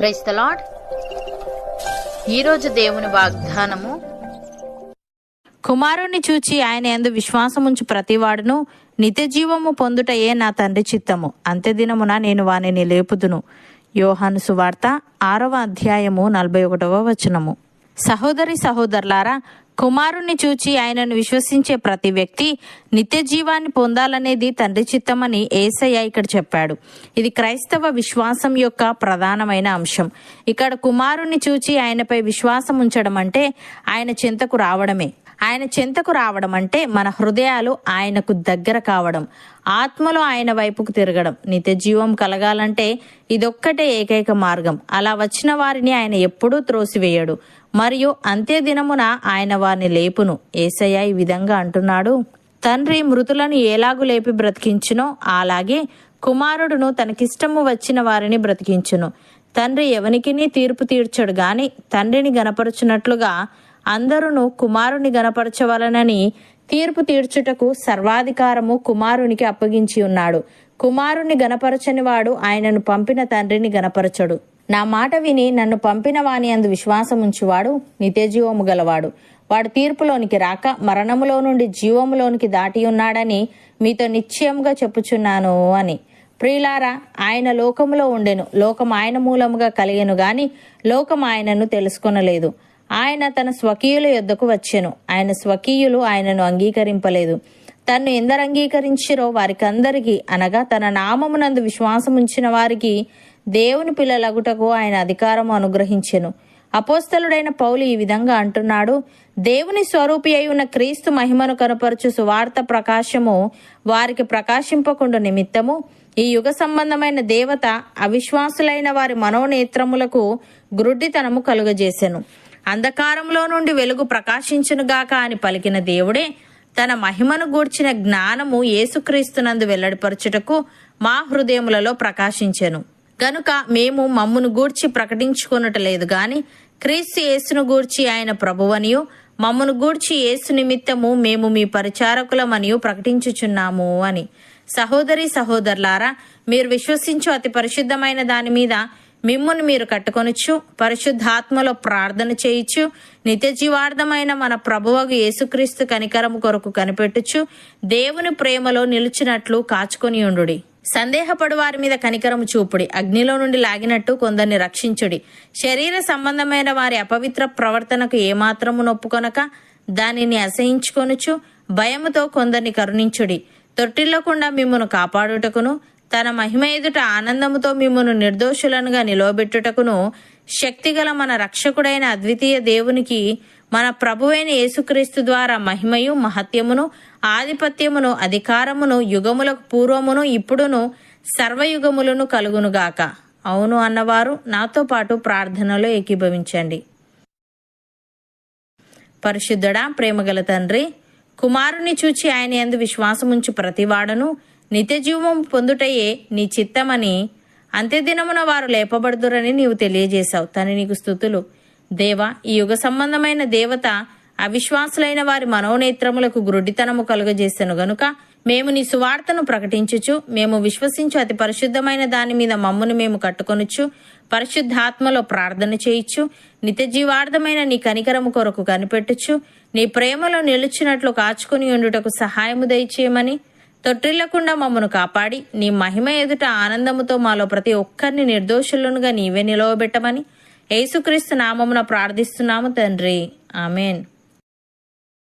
Price the lord ఈరోజు దేవుని వాగ్దానము కుమారుణ్ణి చూచి ఆయన ఎందు విశ్వాసముంచు ప్రతివాడును. నిత్య జీవము పొందుటయే నా తండ్రి చిత్తము. అంత్యదినమున నేను వానిని లేపుదును. యోహాను సువార్త ఆరవ అధ్యాయము నలభై ఒకటవ వచనము. సహోదరి సహోదరులారా కుమారుణ్ణి చూచి ఆయనను విశ్వసించే ప్రతి వ్యక్తి నిత్య జీవాన్ని పొందాలనేది తండ్రి చిత్తమని ఏసయ్య ఇక్కడ చెప్పాడు. ఇది క్రైస్తవ విశ్వాసం యొక్క ప్రధానమైన అంశం. ఇక్కడ కుమారుణ్ణి చూచి ఆయనపై విశ్వాసం ఉంచడం అంటే ఆయన చింతకు రావడమే. ఆయన చెంతకు రావడం అంటే మన హృదయాలు ఆయనకు దగ్గర కావడం. ఆత్మలో ఆయన వైపుకు తిరగడం. నిత్య జీవం కలగాలంటే ఇదొక్కటే ఏకైక మార్గం. అలా వచ్చిన వారిని ఆయన ఎప్పుడూ త్రోసివేయడు. మరియు అంత్య దినమున ఆయన వారిని లేపును. ఏసయ్య ఈ విధంగా అంటున్నాడు. తండ్రి మృతులను ఎలాగు లేపి బ్రతికించునో అలాగే కుమారుడును తనకిష్టము వచ్చిన వారిని బ్రతికించును. తండ్రి ఎవనికిని తీర్పు తీర్చడు గాని తండ్రిని గనపరుచున్నట్లుగా అందరును కుమారుని గనపరచవలనని తీర్పు తీర్చుటకు సర్వాధికారము కుమారునికి అప్పగించి ఉన్నాడు. కుమారుని గనపరచని వాడు ఆయనను పంపిన తండ్రిని గనపరచడు. నా మాట విని నన్ను పంపిన వాని అందు విశ్వాసముంచువాడు నిత్యజీవము గలవాడు. వాడు తీర్పులోనికి రాక మరణములో నుండి జీవములోనికి దాటి ఉన్నాడని మీతో నిశ్చయముగా చెప్పుచున్నాను అని. ప్రియులారా ఆయన లోకములో ఉండెను. లోకం ఆయన మూలముగా కలిగెను గాని లోకం ఆయనను తెలుసుకొనలేదు. ఆయన తన స్వకీయుల యొద్దకు వచ్చెను. ఆయన స్వకీయులు ఆయనను అంగీకరింపలేదు. తన్ను ఎందరు అంగీకరించిరో వారికందరికీ అనగా తన నామమునందు విశ్వాసముంచిన వారికి దేవుని పిల్లలగుటకు ఆయన అధికారం అనుగ్రహించెను. అపోస్తలుడైన పౌలు ఈ విధంగా అంటున్నాడు దేవుని స్వరూపి అయి ఉన్న క్రీస్తు మహిమను కనపరచు సువార్త ప్రకాశము వారికి ప్రకాశింపకుండా నిమిత్తము. ఈ యుగ సంబంధమైన దేవత అవిశ్వాసులైన వారి మనోనేత్రములకు గ్రుడ్డితనము కలుగజేసెను. అంధకారంలో నుండి వెలుగు ప్రకాశించునుగాక అని పలికిన దేవుడే తన మహిమను గూర్చిన జ్ఞానము యేసుక్రీస్తునందు వెల్లడిపరచుటకు మా హృదయములలో ప్రకాశించెను. గనుక మేము మమ్మును గూర్చి ప్రకటించుకొనటలేదు గాని క్రీస్తు యేసును గూర్చి ఆయన ప్రభువనియు మమ్మును గూర్చి యేసు నిమిత్తము మేము మీ పరిచారకులమనియు ప్రకటించుచున్నాము అని. సహోదరి సహోదరులారా మీరు విశ్వసించు అతి పరిశుద్ధమైన దాని మీద మిమ్మును మీరు కట్టుకొనొచ్చు పరిశుద్ధాత్మలో ప్రార్థన చేయిచు నిత్య జీవార్థమైన మన ప్రభువకు యేసుక్రీస్తు కనికరము కొరకు కనిపెట్టుచు దేవుని ప్రేమలో నిలిచినట్లు కాచుకొని ఉండుడి. సందేహపడు వారి మీద కనికరము చూపుడి. అగ్నిలో నుండి లాగినట్టు కొందరిని రక్షించుడి. శరీర సంబంధమైన వారి అపవిత్ర ప్రవర్తనకు ఏమాత్రము నొప్పుకొనక దానిని అసహించుకొనుచు భయముతో కొందరిని కరుణించుడి. తొట్టిల్లకుండా మిమ్మను కాపాడుటకును తన మహిమ ఎదుట ఆనందముతో మిమ్మను నిర్దోషులనుగా నిలవబెట్టుటకును శక్తిగల మన రక్షకుడైన అద్వితీయ దేవునికి మన ప్రభువైన యేసుక్రీస్తు ద్వారా మహిమయు మహత్యమును ఆధిపత్యమును అధికారమును యుగములకు పూర్వమును ఇప్పుడును సర్వయుగములను కలుగునుగాక. అవును అన్నవారు నాతో పాటు ప్రార్థనలో ఏకీభవించండి. పరిశుద్ధుడా ప్రేమగల తండ్రి కుమారుని చూచి ఆయన ఎందు విశ్వాసముంచు ప్రతివాడను నిత్యజీవం పొందుటయే నీ చిత్తమని అంత్యదినమున వారు లేపబడుదురని నీవు తెలియజేశావు. తని నీకు స్థుతులు. దేవ ఈ యుగ సంబంధమైన దేవత అవిశ్వాసులైన వారి మనోనేత్రములకు గురుడితనము కలుగజేసెను గనుక మేము నీ సువార్తను ప్రకటించుచు మేము విశ్వసించు అతి పరిశుద్ధమైన దాని మీద మమ్మును మేము కట్టుకొనుచు పరిశుద్ధాత్మలో ప్రార్థన చేయొచ్చు నిత్యజీవార్థమైన నీ కనికరము కొరకు కనిపెట్టుచు నీ ప్రేమలో నిలుచున్నట్లు కాచుకుని ఉండుటకు సహాయము దయచేయమని తొట్టిల్లకుండా మమ్మను కాపాడి నీ మహిమ ఎదుట ఆనందముతో మాలో ప్రతి ఒక్కరిని నిర్దోషులనుగా నీవే నిలవబెట్టమని యేసుక్రీస్తు నామమున ప్రార్థిస్తున్నాము తండ్రి. ఆమెన్.